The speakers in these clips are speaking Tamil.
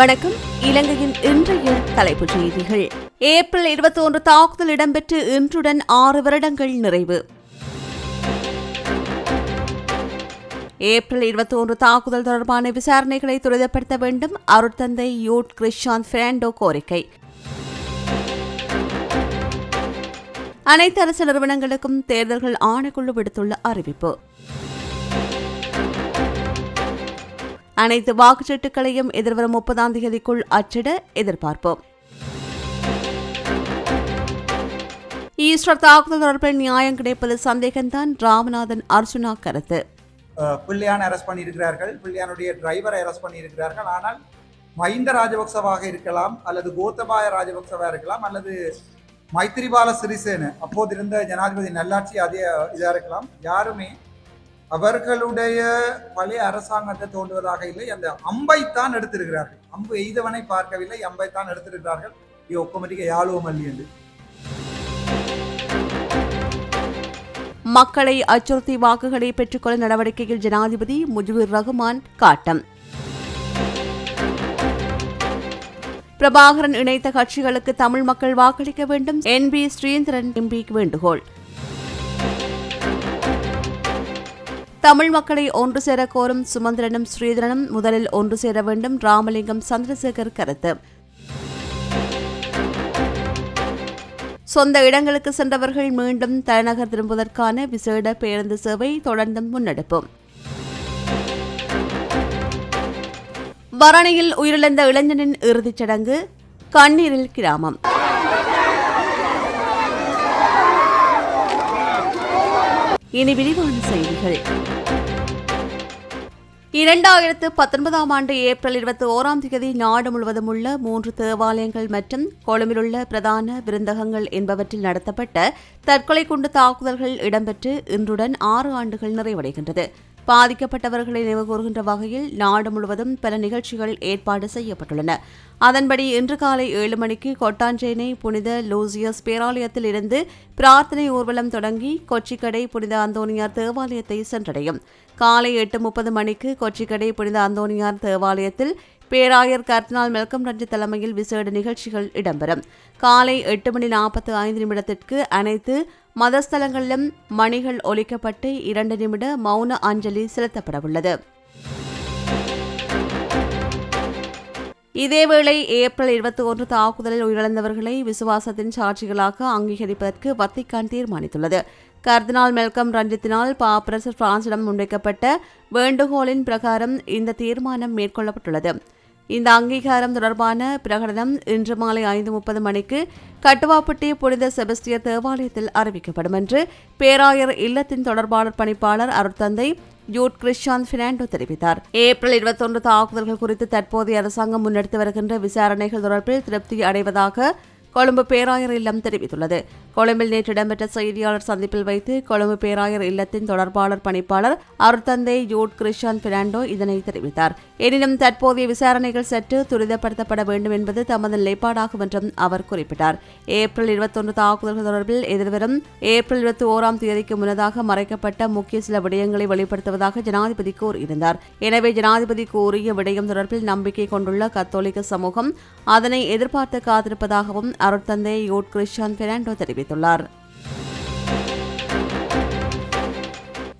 வணக்கம். இலங்கையின் இன்றைய தலைப்புச் செய்திகள். ஏப்ரல் இருபத்தி ஒன்று தாக்குதல் இடம்பெற்று இன்றுடன் ஆறு வருடங்கள் நிறைவு. ஏப்ரல் இருபத்தி ஒன்று தாக்குதல் தொடர்பான விசாரணைகளை துரிதப்படுத்த வேண்டும். அருட்தந்தை யூட் கிறிஸ்டாந்த் பெர்னாண்டோ கோரிக்கை. அனைத்து அரசு நிறுவனங்களுக்கும் தேர்தல்கள் ஆணைக்குழு விடுத்துள்ள அறிவிப்பு. அனைத்து வாக்குச்சீட்டுகளையும் எதிர்வரும் முப்பதாம் தேதிக்குள் அச்சிட எதிர்பார்ப்போம். ஈஸ்டர் தாக்குதல் தொடர்பில் நியாயம் கிடைப்பது சந்தேகம்தான் ராமநாதன் அர்ஜுனா கருத்து. அஹ், பிள்ளையான் அரெஸ்ட் பண்ணியிருக்கிறார்கள். பிள்ளையானுடைய டிரைவரை அரெஸ்ட் பண்ணியிருக்கிறார்கள். ஆனால் மஹிந்த ராஜபக்சவாக இருக்கலாம் அல்லது கோத்தபாய ராஜபக்சவாக இருக்கலாம் அல்லது மைத்திரிபால சிறிசேன அப்போது இருந்த ஜனாதிபதி நல்லாட்சி அதே இதாக இருக்கலாம். யாருமே அவர்களுடைய பழைய அரசாங்கத்தை தோன்றுவதாக இல்லை. அந்த அம்பைத்தான் எடுத்திருக்கிறார்கள். அம்பு எய்தவனை பார்க்கவில்லை அம்பைத்தான் எடுத்திருக்கிறார்கள். ஒக்கமட்டிக்க யாழுவம் அல்லி என்று. மக்களை அச்சுறுத்தி வாக்குகளை பெற்றுக்கொள்ள நடவடிக்கையில் ஜனாதிபதி முஜிபுர் ரஹ்மான் காட்டம். பிரபாகரன் இணைத்த கட்சிகளுக்கு தமிழ் மக்கள் வாக்களிக்க வேண்டும். என் பி ஸ்ரீந்திரன் எம்பி வேண்டுகோள். தமிழ் மக்களை ஒன்று சேர கோரும் சுமந்திரனும் ஸ்ரீதரனும் முதலில் ஒன்று சேர வேண்டும். ராமலிங்கம் சந்திரசேகர் கருத்து. சொந்த இடங்களுக்கு சென்றவர்கள் மீண்டும் தலைநகர் திரும்புவதற்கான விசேட பேருந்து சேவை தொடர்ந்தும் முன்னெடுப்பும் பரணியில் உயிரிழந்த இளைஞனின் இறுதிச் சடங்கு கண்ணீரில் கிராமம். இனி விரிவான செய்திகள். இரண்டாயிரத்து பத்தொன்பதாம் ஆண்டு ஏப்ரல் இருபத்தி ஓராம் தேதி நாடு முழுவதும் உள்ள மூன்று தேவாலயங்கள் மற்றும் கொழும்பிலுள்ள பிரதான விருந்தகங்கள் என்பவற்றில் நடத்தப்பட்ட தற்கொலை குண்டு தாக்குதல்கள் இடம்பெற்று இன்றுடன் ஆறு ஆண்டுகள் நிறைவடைகின்றது. பாதிக்கப்பட்டவர்களை நினைவுகூர்கின்ற வகையில் நாடு முழுவதும் பல நிகழ்ச்சிகள் ஏற்பாடு செய்யப்பட்டுள்ளன. அதன்படி இன்று காலை ஏழு மணிக்கு கொட்டாஞ்சேனை புனித லூசியஸ் பேராலயத்தில் இருந்து பிரார்த்தனை ஊர்வலம் தொடங்கி கொச்சிக்கடை புனித அந்தோனியார் தேவாலயத்தை சென்றடையும். காலை எட்டு முப்பது மணிக்கு கொச்சிக்கடை புனித அந்தோனியார் தேவாலயத்தில் பேராயர் கர்தினால் மெல்கம் ரஞ்சித் தலைமையில் விசேட நிகழ்ச்சிகள் இடம்பெறும். காலை எட்டு மணி நாற்பத்தி ஐந்து நிமிடத்திற்கு அனைத்து மதஸ்தலங்களிலும் மணிகள் ஒலிக்கப்பட்டு இரண்டு நிமிட மௌன அஞ்சலி செலுத்தப்படவுள்ளது. இதேவேளை ஏப்ரல் இருபத்தி ஒன்று தாக்குதலில் உயிரிழந்தவர்களை விசுவாசத்தின் சாட்சிகளாக அங்கீகரிப்பதற்கு வத்திக்கான் தீர்மானித்துள்ளது. கர்தினால் மெல்கம் ரஞ்சித்தினால் பாப்பரசர் பிரான்சிடம் முன்வைக்கப்பட்ட வேண்டுகோளின் பிரகாரம் இந்த தீர்மானம் மேற்கொள்ளப்பட்டுள்ளது. இந்த அங்கீகாரம் தொடர்பான பிரகடனம் இன்று மாலை ஐந்து முப்பது மணிக்கு கட்டுவாப்பட்டி புனித செபஸ்டியர் தேவாலயத்தில் அறிவிக்கப்படும் என்று பேராயர் இல்லத்தின் தொடர்பாளர் பணிப்பாளர் அருட்தந்தை யூட் கிறிஸ்டாந்த் பினாண்டோ தெரிவித்தார். ஏப்ரல் இருபத்தொன்று தாக்குதல்கள் குறித்து தற்போதைய அரசாங்கம் முன்னெடுத்து வருகின்ற விசாரணைகள் தொடர்பில் திருப்தி அடைவதாக கொழும்பு பேராயர் இல்லம் தெரிவித்துள்ளது. கொழும்பில் நேற்று இடம்பெற்ற செய்தியாளர் சந்திப்பில் வைத்து கொழும்பு பேராயர் இல்லத்தின் தொடர்பாளர் பணிப்பாளர் அருத்தந்தை ஜூட் கிறிஸ்டான் பெர்னாண்டோ இதனை தெரிவித்தார். எனினும் தற்போதைய விசாரணைகள் சற்று துரிதப்படுத்தப்பட வேண்டும் என்பது தமது நிலைப்பாடாகும் என்றும் அவர் குறிப்பிட்டார். ஏப்ரல் இருபத்தொன்று தாக்குதல்கள் தொடர்பில் எதிர்வரும் ஏப்ரல் இருபத்தி ஓராம் தேதிக்கு முன்னதாக மறைக்கப்பட்ட முக்கிய சில விடயங்களை வெளிப்படுத்துவதாக ஜனாதிபதி கூறியிருந்தார். எனவே ஜனாதிபதி கூறிய விடயம் தொடர்பில் நம்பிக்கை கொண்டுள்ள கத்தோலிக்க சமூகம் அதனை எதிர்பார்த்து காத்திருப்பதாகவும் அருட்தந்தை யோட் கிறிஸ்டியான் பெர்னாண்டோ தெரிவித்துள்ளார்.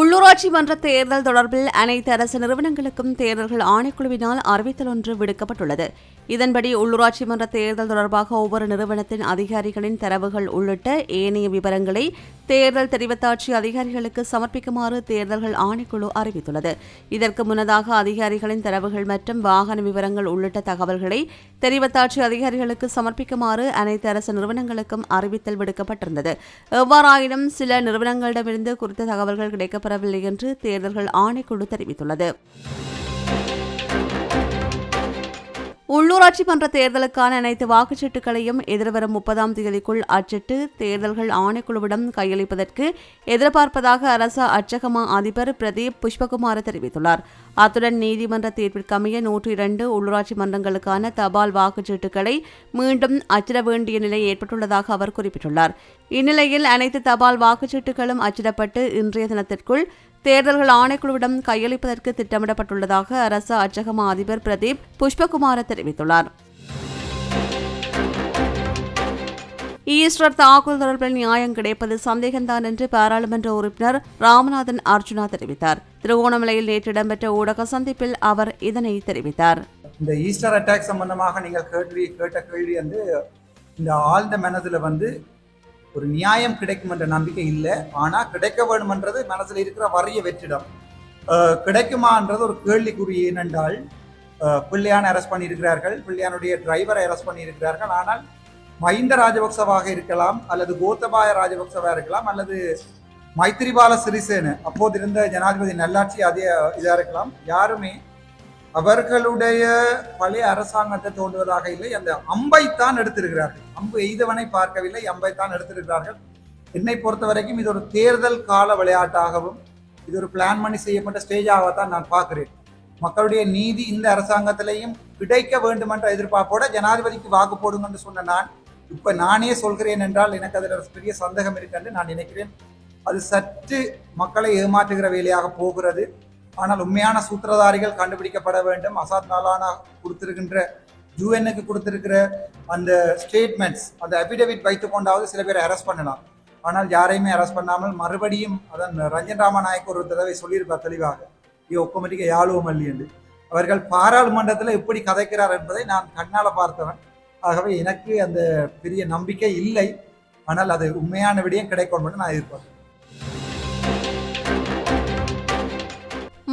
உள்ளூராட்சி மன்ற தேர்தல் தொடர்பில் அனைத்து அரசு நிறுவனங்களுக்கும் தேர்தல்கள் ஆணைக்குழுவினால் அறிவித்தல் ஒன்று விடுக்கப்பட்டுள்ளது. இதன்படி உள்ளூராட்சி மன்ற தேர்தல் தொடர்பாக ஒவ்வொரு நிறுவனத்தின் அதிகாரிகளின் தரவுகள் உள்ளிட்ட ஏனைய விவரங்களை தேர்தல் தெரிவத்தாட்சி அதிகாரிகளுக்கு சமர்ப்பிக்குமாறு தேர்தல்கள் ஆணைக்குழு அறிவித்துள்ளது. இதற்கு முன்னதாக அதிகாரிகளின் தரவுகள் மற்றும் வாகன விவரங்கள் உள்ளிட்ட தகவல்களை தெரிவத்தாட்சி அதிகாரிகளுக்கு சமர்ப்பிக்குமாறு அனைத்து அரசு நிறுவனங்களுக்கும் அறிவித்தல் விடுக்கப்பட்டிருந்தது. எவ்வாறாயினும் சில நிறுவனங்களிடமிருந்து குறித்த தகவல்கள் கிடைக்கப்பெறவில்லை என்று தேர்தல்கள் ஆணைக்குழு தெரிவித்துள்ளது. உள்ளூராட்சி மன்ற தேர்தலுக்கான அனைத்து வாக்குச்சீட்டுகளையும் எதிர்வரும் முப்பதாம் தேதிக்குள் அச்சிட்டு தேர்தல்கள் ஆணைக்குழுவிடம் கையளிப்பதற்கு எதிர்பார்ப்பதாக அரச அச்சகமா அதிபர் பிரதீப் புஷ்பகுமார் தெரிவித்துள்ளார். அத்துடன் நீதிமன்ற தீர்ப்பிற்கமைய நூற்றி இரண்டு உள்ளூராட்சி மன்றங்களுக்கான தபால் வாக்குச்சீட்டுகளை மீண்டும் அச்சிட வேண்டிய நிலை ஏற்பட்டுள்ளதாக அவர் குறிப்பிட்டுள்ளார். இந்நிலையில் அனைத்து தபால் வாக்குச்சீட்டுகளும் அச்சிடப்பட்டு இன்றைய தினத்திற்குள் தேர்தல்கள் ஆணைக்குழுவிடம் கையளிப்பதற்கு திட்டமிடப்பட்டுள்ளதாக அரசு அச்சகமா அதிபர் பிரதீப் புஷ்பகுமார தெரிவித்துள்ளார். ஈஸ்டர் தாக்குதல் தொடர்பில் நியாயம் கிடைப்பது சந்தேகம்தான் என்று பாராளுமன்ற உறுப்பினர் ராமநாதன் அர்ஜுனா தெரிவித்தார். திருகோணமலையில் நேற்று இடம்பெற்ற ஊடக சந்திப்பில் அவர் இதனை தெரிவித்தார். இந்த ஈஸ்டர் அட்டாக் சம்பந்தமாக நீங்கள் கேள்வி கேட்ட கேள்வி வந்து இந்த ஆழ்ந்த மனதில் வந்து ஒரு நியாயம் கிடைக்கும் என்ற நம்பிக்கை இல்லை. ஆனால் கிடைக்க வேணுமென்றது மனசில் இருக்கிற வறிய வெற்றிடம். கிடைக்குமான்றது ஒரு கேள்விக்குறி ஏனென்றால் பிள்ளையான அரெஸ்ட் பண்ணியிருக்கிறார்கள். பிள்ளையானுடைய டிரைவரை அரெஸ்ட் பண்ணியிருக்கிறார்கள். ஆனால் மஹிந்த ராஜபக்சவாக இருக்கலாம் அல்லது கோத்தபாய ராஜபக்சவாக இருக்கலாம் அல்லது மைத்திரிபால சிறிசேன அப்போது இருந்த ஜனாதிபதி நல்லாட்சி அதே இதாக இருக்கலாம். யாருமே அவர்களுடைய பழைய அரசாங்கத்தை தோன்றுவதாக இல்லை. அந்த அம்பைத்தான் எடுத்திருக்கிறார்கள். அம்பு எய்தவனை பார்க்கவில்லை அம்பைத்தான் எடுத்திருக்கிறார்கள். என்னை பொறுத்த வரைக்கும் இது ஒரு தேர்தல் கால விளையாட்டாகவும் இது ஒரு பிளான் பண்ணி செய்யப்பட்ட ஸ்டேஜாகத்தான் நான் பார்க்கிறேன். மக்களுடைய நீதி இந்த அரசாங்கத்திலையும் கிடைக்க வேண்டும் என்ற எதிர்பார்ப்போட ஜனாதிபதிக்கு வாக்கு போடுங்க என்று சொன்ன நான் இப்ப நானே சொல்கிறேன் என்றால் எனக்கு அதில் ஒரு பெரிய சந்தேகம் இருக்கு என்று நான் நினைக்கிறேன். அது சற்று மக்களை ஏமாற்றுகிற வேலையாக போகிறது. ஆனால் உண்மையான சூத்திரதாரிகள் கண்டுபிடிக்கப்பட வேண்டும். அசாத் நாலானா கொடுத்திருக்கின்ற யூஎனுக்கு கொடுத்திருக்கிற அந்த ஸ்டேட்மெண்ட்ஸ் அந்த அபிடவிட் வைத்து கொண்டாவது சில பேரை அரெஸ்ட் பண்ணலாம். ஆனால் யாரையுமே அரெஸ்ட் பண்ணாமல் மறுபடியும் அதன் ரஞ்சன் ராமநாயக் ஒரு தடவை சொல்லியிருப்பார் தெளிவாக. ஐயோ ஒக்கமட்டிக்க யாழுவோம் அல்லி என்று. அவர்கள் பாராளுமன்றத்தில் எப்படி கதைக்கிறார் என்பதை நான் கண்ணால் பார்த்தவன். ஆகவே எனக்கு அந்த பெரிய நம்பிக்கை இல்லை. ஆனால் அது உண்மையான விடயம் கிடைக்கும் நான் எதிர்பார்க்கிறேன்.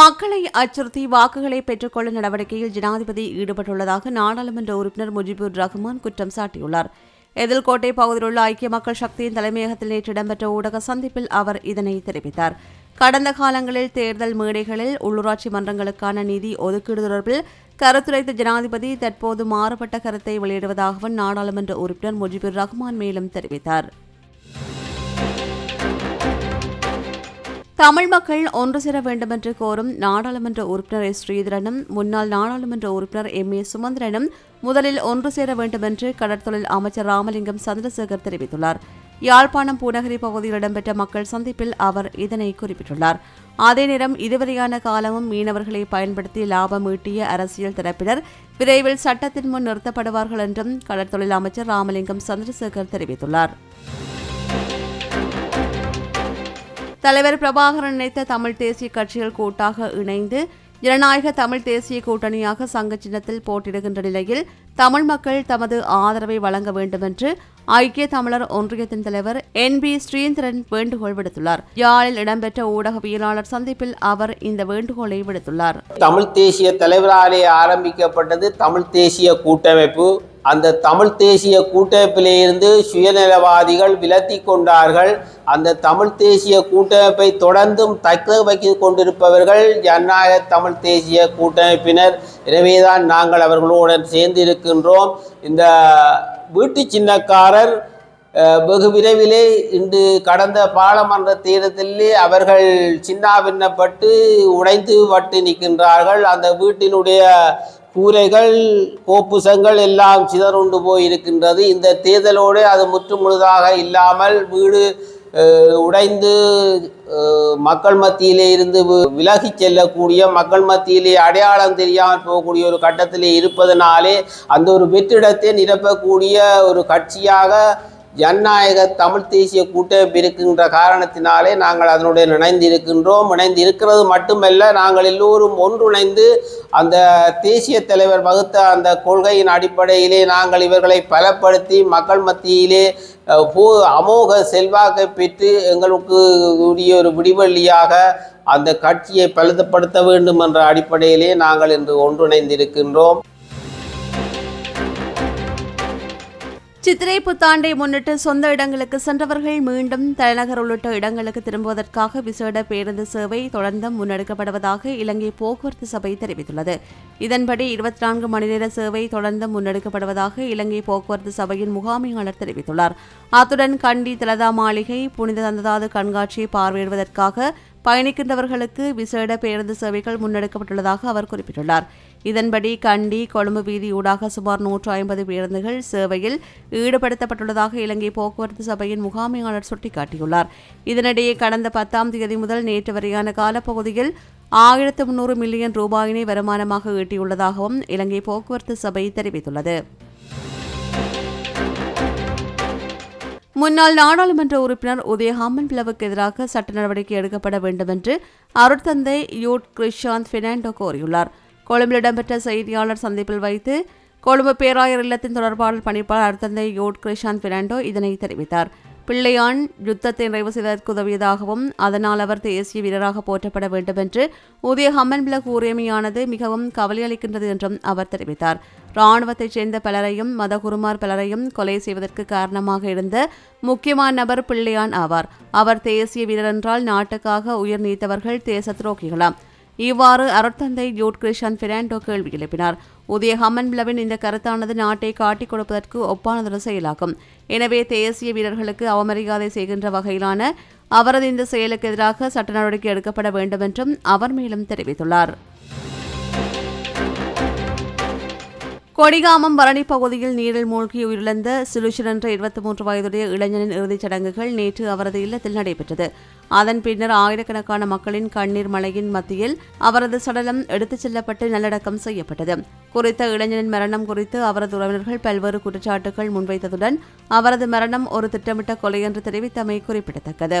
மக்களை அச்சுறுத்தி வாக்குகளை பெற்றுக்கொள்ளும் நடவடிக்கையில் ஜனாதிபதி ஈடுபட்டுள்ளதாக நாடாளுமன்ற உறுப்பினர் முஜிபுர் ரஹ்மான் குற்றம் சாட்டியுள்ளார். எதிர்கோட்டை பகுதியில் உள்ள ஐக்கிய மக்கள் சக்தியின் தலைமையகத்தில் நேற்று இடம்பெற்ற ஊடக சந்திப்பில் அவர் இதனை தெரிவித்தார். கடந்த காலங்களில் தேர்தல் மேடைகளில் உள்ளூராட்சி மன்றங்களுக்கான நிதி ஒதுக்கீடு தொடர்பில் கருத்துரைத்த ஜனாதிபதி தற்போது மாறுபட்ட கருத்தை வெளியிடுவதாகவும் நாடாளுமன்ற உறுப்பினர் முஜிபுர் ரஹ்மான் மேலும் தெரிவித்தார். தமிழ் மக்கள் ஒன்று சேர வேண்டுமென்று கோரும் நாடாளுமன்ற உறுப்பினர் எஸ் ஸ்ரீதரனும் முன்னாள் நாடாளுமன்ற உறுப்பினர் எம் ஏ சுமந்திரனும் முதலில் ஒன்று சேர வேண்டுமென்று கடற்தொழில் அமைச்சர் ராமலிங்கம் சந்திரசேகர் தெரிவித்துள்ளார். யாழ்ப்பாணம் பூநகரி பகுதியில் இடம்பெற்ற மக்கள் சந்திப்பில் அவர் இதனை குறிப்பிட்டுள்ளார். அதே நேரம் இதுவரையான காலமும் மீனவர்களை பயன்படுத்தி லாபம் ஈட்டிய அரசியல் தரப்பினர் விரைவில் சட்டத்தின் முன் நிறுத்தப்படுவார்கள் என்றும் கடற்தொழில் அமைச்சர் ராமலிங்கம் சந்திரசேகர் தெரிவித்துள்ளார். தலைவர் பிரபாகரன் நினைத்த தமிழ் தேசிய கட்சிகள் கூட்டாக இணைந்து ஜனநாயக தமிழ் தேசிய கூட்டணியாக சங்க சின்னத்தில் போட்டியிடுகின்ற நிலையில் தமிழ் மக்கள் தமது ஆதரவை வழங்க வேண்டும் என்று ஐக்கிய தமிழர் ஒன்றியத்தின் தலைவர் என் பி ஸ்ரீந்திரன் வேண்டுகோள் விடுத்துள்ளார். யாழில் இடம்பெற்ற ஊடகவியலாளர் சந்திப்பில் அவர் இந்த வேண்டுகோளை விடுத்துள்ளார். தமிழ் தேசிய தலைவராலே ஆரம்பிக்கப்பட்டது தமிழ் தேசிய கூட்டமைப்பு. அந்த தமிழ் தேசிய கூட்டமைப்பிலிருந்து சுயநலவாதிகள் விலத்தி கொண்டார்கள். அந்த தமிழ் தேசிய கூட்டமைப்பை தொடர்ந்தும் தக்க வைத்து கொண்டிருப்பவர்கள் ஜனநாயக தமிழ் தேசிய கூட்டமைப்பினர். எனவேதான் நாங்கள் அவர்களுடன் சேர்ந்து இருக்கின்றோம் இந்த வீட்டு சின்னக்காரர் வெகு விரைவிலே இன்று கடந்த பாராளுமன்ற தேர்தலிலே அவர்கள் சின்னாபின்னப்பட்டு உடைந்து வட்டு நிற்கின்றார்கள். அந்த வீட்டினுடைய கூரைகள் கோப்புசங்கள் எல்லாம் சிதறுண்டு போயிருக்கின்றது. இந்த தேர்தலோடு அது முற்றுமுழுதாக இல்லாமல் வீடு உடைந்து மக்கள் மத்தியிலே இருந்து விலகி செல்லக்கூடிய மக்கள் மத்தியிலே அடையாளம் தெரியாமல் போகக்கூடிய ஒரு கட்டத்திலே இருப்பதனாலே அந்த ஒரு வெற்றிடத்தை நிரப்பக்கூடிய ஒரு கட்சியாக ஜனநாயக தமிழ் தேசிய கூட்டமைப்பு இருக்கின்ற காரணத்தினாலே நாங்கள் அதனுடைய இணைந்து இருக்கின்றோம் இணைந்து இருக்கிறது மட்டுமல்ல நாங்கள் எல்லோரும் ஒன்றிணைந்து அந்த தேசிய தலைவர் வகுத்த அந்த கொள்கையின் அடிப்படையிலே நாங்கள் இவர்களை பலப்படுத்தி மக்கள் மத்தியிலே பூ போ அமோக செல்வாக்கை பெற்று எங்களுக்கு உரிய ஒரு விடிவெள்ளியாக அந்த கட்சியை பலதப்படுத்த வேண்டும் என்ற அடிப்படையிலே நாங்கள் இன்று ஒன்றிணைந்திருக்கின்றோம். சித்திரை புத்தாண்டை முன்னிட்டு சொந்த இடங்களுக்கு சென்றவர்கள் மீண்டும் தலைநகர் உள்ளிட்ட இடங்களுக்கு திரும்புவதற்காக விசேட பேருந்து சேவை தொடர்ந்து முன்னெடுக்கப்படுவதாக இலங்கை போக்குவரத்து சபை தெரிவித்துள்ளது. இதன்படி இருபத்தி நான்கு மணி நேர சேவை தொடர்ந்து முன்னெடுக்கப்படுவதாக இலங்கை போக்குவரத்து சபையின் முகாமையாளர் தெரிவித்துள்ளார். அத்துடன் கண்டி தலதா மாளிகை புனித தந்ததாது கண்காட்சியை பார்வையிடுவதற்காக பயணிக்கின்றவர்களுக்கு விசேட பேருந்து சேவைகள் முன்னெடுக்கப்பட்டுள்ளதாக அவர் குறிப்பிட்டுள்ளார். இதன்படி கண்டி கொழும்பு வீதி ஊடாக சுமார் நூற்று ஐம்பது பேருந்துகள் சேவையில் ஈடுபடுத்தப்பட்டுள்ளதாக இலங்கை போக்குவரத்து சபையின் முகாமையாளர் சுட்டிக்காட்டியுள்ளார். இதனிடையே கடந்த பத்தாம் தேதி முதல் நேற்று வரையான காலப்பகுதியில் ஆயிரத்து முன்னூறு மில்லியன் ரூபாயினை வருமானமாக ஈட்டியுள்ளதாகவும் இலங்கை போக்குவரத்து சபை தெரிவித்துள்ளது. முன்னாள் நாடாளுமன்ற உறுப்பினர் உதயஹாமன் பிளவுக்கு எதிராக சட்ட நடவடிக்கை எடுக்கப்பட வேண்டும் என்று அருட்தந்தை யூட் கிறிஷாந்த் பெர்னாண்டோ கோரியுள்ளார். கொழும்பில் இடம்பெற்ற செய்தியாளர் சந்திப்பில் வைத்து கொழும்பு பேராயர் இல்லத்தின் தொடர்பாளர் பணிப்பாளர் அருட்தந்தை யூட் கிருஷாந்த் பெர்னாண்டோ இதனை தெரிவித்தார். பிள்ளையான் யுத்தத்தை நிறைவு செய்வதற்கு உதவியதாகவும் அதனால் அவர் தேசிய வீரராக போற்றப்பட வேண்டும் என்று உதய ஹம்மன்பில கூறியமையானது மிகவும் கவலையளிக்கின்றது என்றும் அவர் தெரிவித்தார். இராணுவத்தைச் சேர்ந்த பலரையும் மதகுருமார் பலரையும் கொலை செய்வதற்கு காரணமாக இருந்த முக்கியமான நபர் பிள்ளையான் ஆவார். அவர் தேசிய வீரர் என்றால் நாட்டுக்காக உயிர் நீத்தவர்கள் தேச துரோகிகளாம். இவ்வாறு அருட்தந்தை ஜூட் கிருஷன் பெர்னாண்டோ கேள்வி எழுப்பினார். புதிய ஹமன் பிளவின் இந்த கருத்தானது நாட்டை காட்டிக் கொடுப்பதற்கு ஒப்பானதொரு செயலாகும். எனவே தேசிய வீரர்களுக்கு அவமரியாதை செய்கின்ற வகையிலான அவரது இந்த செயலுக்கு எதிராக சட்ட நடவடிக்கை எடுக்கப்பட வேண்டும் என்றும் அவர் மேலும் தெரிவித்துள்ளார். கொடிகாமம் பரணி பகுதியில் நீரில் மூழ்கி உயிரிழந்த சுலுஷன் என்ற இருபத்தி மூன்று வயதுடைய இளைஞனின் இறுதிச் சடங்குகள் நேற்று அவரது இல்லத்தில் நடைபெற்றது. அதன் பின்னர் ஆயிரக்கணக்கான மக்களின் கண்ணீர் மழையின் மத்தியில் அவரது சடலம் எடுத்துச் செல்லப்பட்டு நல்லடக்கம் செய்யப்பட்டது. குறித்த இளைஞனின் மரணம் குறித்து அவரது உறவினர்கள் பல்வேறு குற்றச்சாட்டுகள் முன்வைத்ததுடன் அவரது மரணம் ஒரு திட்டமிட்ட கொலை என்று தெரிவித்தமை குறிப்பிடத்தக்கது.